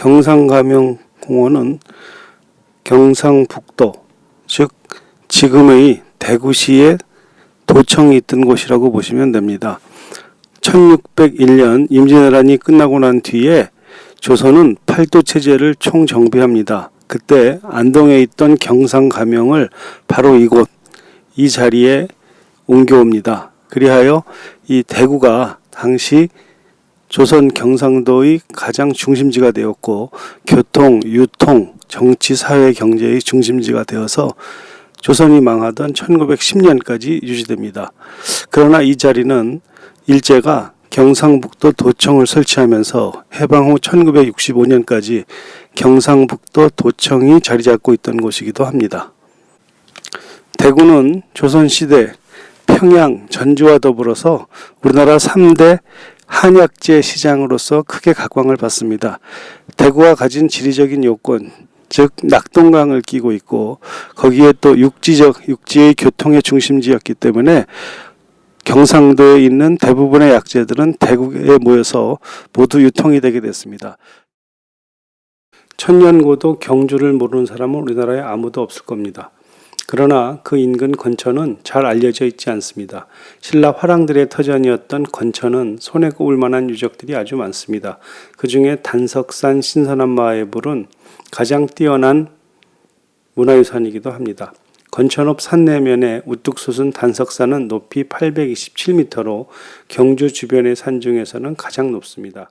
경상가명공원은 경상북도, 즉 지금의 대구시에 도청이 있던 곳이라고 보시면 됩니다. 1601년 임진왜란이 끝나고 난 뒤에 조선은 팔도 체제를 총정비합니다. 그때 안동에 있던 경상가명을 바로 이곳 이 자리에 옮겨옵니다. 그리하여 이 대구가 당시 조선 경상도의 가장 중심지가 되었고 교통, 유통, 정치, 사회, 경제의 중심지가 되어서 조선이 망하던 1910년까지 유지됩니다. 그러나 이 자리는 일제가 경상북도 도청을 설치하면서 해방 후 1965년까지 경상북도 도청이 자리 잡고 있던 곳이기도 합니다. 대구는 조선시대 평양, 전주와 더불어서 우리나라 3대 한약재 시장으로서 크게 각광을 받습니다. 대구가 가진 지리적인 요건, 즉 낙동강을 끼고 있고 거기에 또 육지적 육지의 교통의 중심지였기 때문에 경상도에 있는 대부분의 약재들은 대구에 모여서 모두 유통이 되게 됐습니다. 천년고도 경주를 모르는 사람은 우리나라에 아무도 없을 겁니다. 그러나 그 인근 건천은 잘 알려져 있지 않습니다. 신라 화랑들의 터전이었던 건천은 손에 꼽을 만한 유적들이 아주 많습니다. 그 중에 단석산 신선한 마을은 가장 뛰어난 문화유산이기도 합니다. 건천읍 산내면에 우뚝 솟은 단석산은 높이 827m로 경주 주변의 산 중에서는 가장 높습니다.